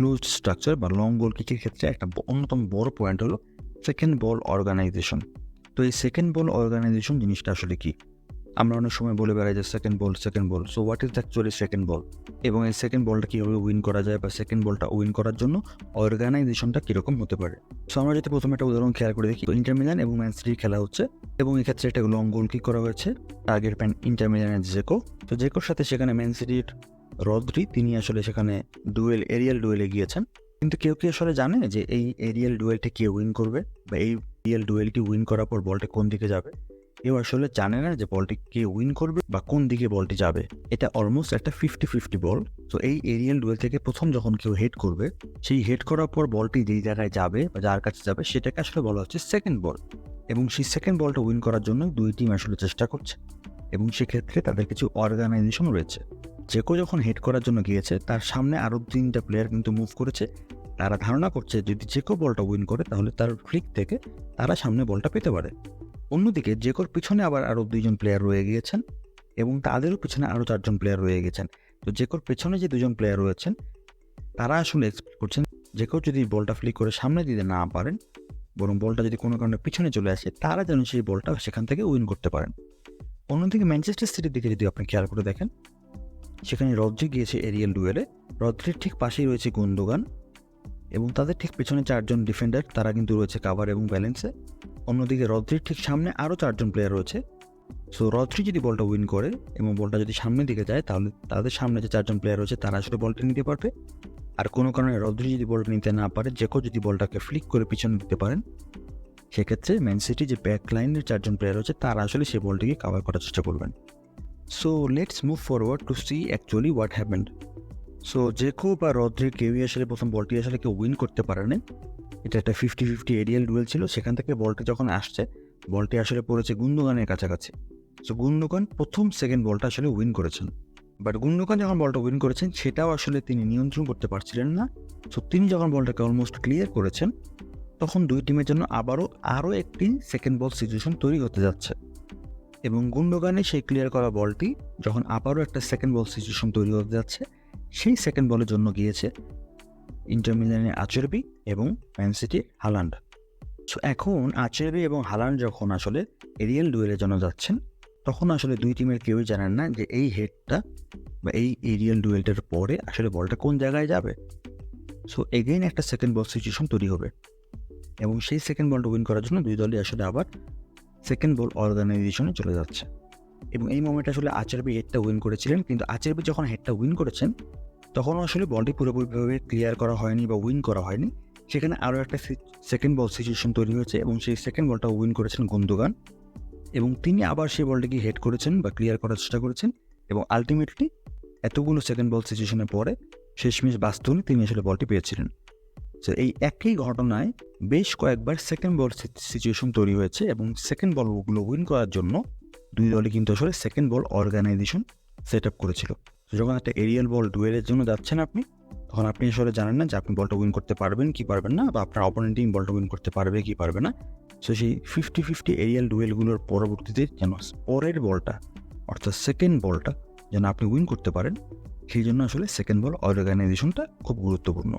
Closed structure বা long ball কিকের ক্ষেত্রে একটা অন্যতম বড় পয়েন্ট হলো সেকেন্ড বল অর্গানাইজেশন তো এই সেকেন্ড বল অর্গানাইজেশন জিনিসটা আসলে কি? আমরা অনেক সময় বলে বেড়াই যে second ball second ball so what is actually second ball এবং এই সেকেন্ড বলটা কীভাবে উইন করা যায় বা সেকেন্ড বলটা উইন করার জন্য অর্গানাইজেশনটা কীরকম হতে পারে? সো আমরা যদি প্রথমে একটা উদাহরণ খেয়াল করে দেখি ইন্টার মিলান এবং ম্যান সিটির খেলা হচ্ছে এবং এক্ষেত্রে একটা লং গোল কিক করা হয়েছে টার্গেট প্যান ইন্টার মিলানের জেকো তো জেকোর সাথে সেখানে ম্যান সিটির রদ্রি, তিনি আসলে সেখানে ডুয়েল, এরিয়াল ডুয়েলে গিয়েছেন। কিন্তু কেউ কি আসলে জানে যে এই এরিয়াল ডুয়েলটা কে উইন করবে? বা এই এরিয়াল ডুয়েলটি উইন করার পর বলটা কোন দিকে যাবে? কেউ আসলে জানে না যে বলটি কে উইন করবে বা কোন দিকে বলটি যাবে। এটা অলমোস্ট একটা ফিফটি ফিফটি বল তো এই এরিয়াল ডুয়েল থেকে প্রথম যখন কেউ হেড করবে, সেই হেড করার পর বলটি যেই জায়গায় যাবে বা যার কাছে যাবে, সেটাকে আসলে বলা হচ্ছে সেকেন্ড বল এবং সেই সেকেন্ড বলটা উইন করার জন্য দুই টিম আসলে চেষ্টা করছে। এবং সেক্ষেত্রে তাদের কিছু অর্গানাইজেশন রয়েছে। জেকো যখন হেড করার জন্য গিয়েছে, তার সামনে আরও তিনটা প্লেয়ার কিন্তু মুভ করেছে। তারা ধারণা করছে, যদি জেকো বলটা উইন করে, তাহলে তার ফ্লিক থেকে তারা সামনে বলটা পেতে পারে। অন্যদিকে জেকোর পিছনে আবার আরও দুইজন প্লেয়ার রয়ে গিয়েছেন এবং তাদেরও পিছনে আরও চারজন প্লেয়ার রয়ে গেছেন তো জেকোর পেছনে যে দুজন প্লেয়ার রয়েছেন, তারা আসলে এক্সপেক্ট করছেন জেকো যদি বলটা ফ্লিক করে সামনে দিতে না পারেন, বরং বলটা যদি কোনো কারণে পিছনে চলে আসে, তারা যেন সেই বলটা সেখান থেকে উইন করতে পারেন। অন্যদিকে ম্যানচেস্টার সিটির দিকে যদি আপনি খেয়াল করে দেখেন সেখানে রদ্রি গিয়েছে এরিয়াল ডুয়েলে। রদ্রির ঠিক পাশেই রয়েছে গুন্দোগান এবং তাদের ঠিক পেছনে চারজন ডিফেন্ডার, তারা কিন্তু রয়েছে কাভার এবং ব্যালেন্সে। অন্যদিকে রদ্রির ঠিক সামনে আরও চারজন প্লেয়ার রয়েছে। সো রদ্রি যদি বলটা উইন করে এবং বলটা যদি সামনের দিকে যায়, তাহলে তাদের সামনে যে চারজন প্লেয়ার রয়েছে, তারা আসলে বলটা নিতে পারবে। আর কোনো কারণে রদ্রি যদি বলটা নিতে না পারে কেউ যদি বলটাকে ফ্লিক করে পিছনে দিতে পারেন, সেক্ষেত্রে ম্যান সিটি যে ব্যাক লাইনের চারজন প্লেয়ার রয়েছে, তারা আসলে সেই বলটিকে কাভার করার চেষ্টা করবেন। So let's move forward to see actually what happened so Dzeko বা রদ্রি কেউই আসলে প্রথম বলটি আসলে কেউ উইন করতে পারেনি। এটা একটা ফিফটি ফিফটি এরিয়াল ডুয়েল ছিল। সেখান থেকে বলটি যখন আসছে বলটি আসলে পড়েছে গুন্দোগানের কাছাকাছি। সো গুন্দোগান প্রথম সেকেন্ড বলটা আসলে উইন করেছেন। বাট গুন্দোগান যখন বলটা উইন করেছেন, সেটাও আসলে তিনি নিয়ন্ত্রণ করতে পারছিলেন না। সো তিনি যখন বলটাকে অলমোস্ট ক্লিয়ার করেছেন, তখন দুই টিমের জন্য আবারও আরও একটি সেকেন্ড বল সিচুয়েশন তৈরি হতে যাচ্ছে। এবং গুন্ডোগানে সেই ক্লিয়ার করা বলটি যখন আবারও একটা সেকেন্ড বল সিচুয়েশন তৈরি হতে যাচ্ছে, সেই সেকেন্ড বলের জন্য গিয়েছে ইন্টার মিলানের আচেরবি এবং ম্যান সিটির হালান্ড সো এখন আচেরবি এবং হালান্ড যখন আসলে এরিয়াল ডুয়েলের জন্য যাচ্ছেন, তখন আসলে দুই টিমের কেউই জানেন না যে এই হেডটা বা এই এরিয়াল ডুয়েলটার পরে আসলে বলটা কোন জায়গায় যাবে। সো এগেইন একটা সেকেন্ড বল সিচুয়েশন তৈরি হবে। এবং সেই সেকেন্ড বলটা উইন করার জন্য দুই দলই আসলে আবার সেকেন্ড বল অর্গানাইজেশনে চলে যাচ্ছে। এবং এই মোমেন্টে আসলে আচারবি হেডটা উইন করেছিলেন, কিন্তু আচারবি যখন হেডটা উইন করেছেন তখন আসলে বলটি পুরোপুরিভাবে ক্লিয়ার করা হয়নি বা উইন করা হয়নি। সেখানে আরও একটা সেকেন্ড বল সিচুয়েশন তৈরি হয়েছে এবং সেই সেকেন্ড বলটা উইন করেছেন গন্দুগান এবং তিনি আবার সেই বলটিকে হেড করেছেন বা ক্লিয়ার করার চেষ্টা করেছেন এবং আলটিমেটলি এতগুলো সেকেন্ড বল সিচুয়েশনের পরে শেষমেশ বাস্তবে তিনি আসলে বলটি পেয়েছিলেন। তো এই একই ঘটনায় বেশ কয়েকবার সেকেন্ড বল সিচুয়েশন তৈরি হয়েছে এবং সেকেন্ড বলগুলো উইন করার জন্য দুই দলে কিন্তু আসলে second ball organization set up করেছিল যখন একটা এরিয়াল বল ডুয়েলের জন্য যাচ্ছেন আপনি, তখন আপনি আসলে জানেন না যে আপনি বলটা উইন করতে পারবেন কি পারবেন না বা আপনার অপোনেন্ট টিম বলটা উইন করতে পারবে কি পারবে না। সো সেই ফিফটি ফিফটি এরিয়াল ডুয়েলগুলোর পরবর্তীতে যেন পরের বলটা অর্থাৎ সেকেন্ড বলটা যেন আপনি উইন করতে পারেন, সেই জন্য আসলে সেকেন্ড বল অর্গানাইজেশনটা খুব গুরুত্বপূর্ণ।